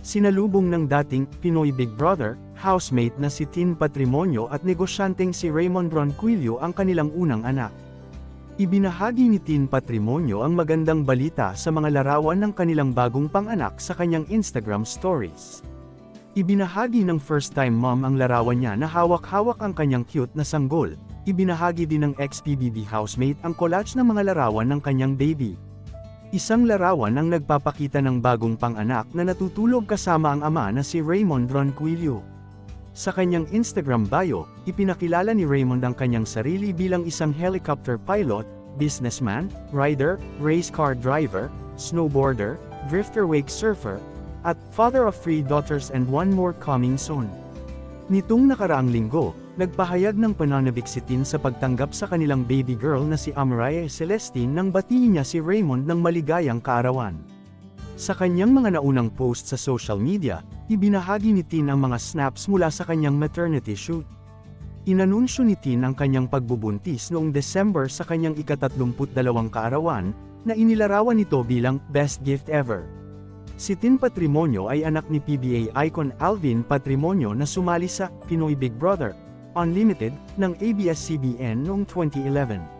Sinalubong ng dating Pinoy Big Brother, housemate na si Tin Patrimonio at negosyanteng si Raymond Ronquillo ang kanilang unang anak. Ibinahagi ni Tin Patrimonio ang magandang balita sa mga larawan ng kanilang bagong panganak sa kanyang Instagram stories. Ibinahagi ng first-time mom ang larawan niya na hawak-hawak ang kanyang cute na sanggol. Ibinahagi din ng ex-PBB housemate ang collage ng mga larawan ng kanyang baby. Isang larawan ang nagpapakita ng bagong panganak na natutulog kasama ang ama na si Raymond Ronquillo. Sa kanyang Instagram bio, ipinakilala ni Raymond ang kanyang sarili bilang isang helicopter pilot, businessman, rider, race car driver, snowboarder, drifter wake surfer, at father of three daughters and one more coming soon. Nitong nakaraang linggo, nagpahayag ng pananabik si Tin sa pagtanggap sa kanilang baby girl na si Amraya Celestine nang batiin niya si Raymond ng maligayang kaarawan. Sa kanyang mga naunang post sa social media, ibinahagi ni Tin ang mga snaps mula sa kanyang maternity shoot. Inanunsyo ni Tin ang kanyang pagbubuntis noong December sa kanyang ikatatlumput-dalawang kaarawan, na inilarawan nito bilang best gift ever. Si Tin Patrimonio ay anak ni PBA icon Alvin Patrimonio na sumali sa Pinoy Big Brother Unlimited ng ABS-CBN noong 2011.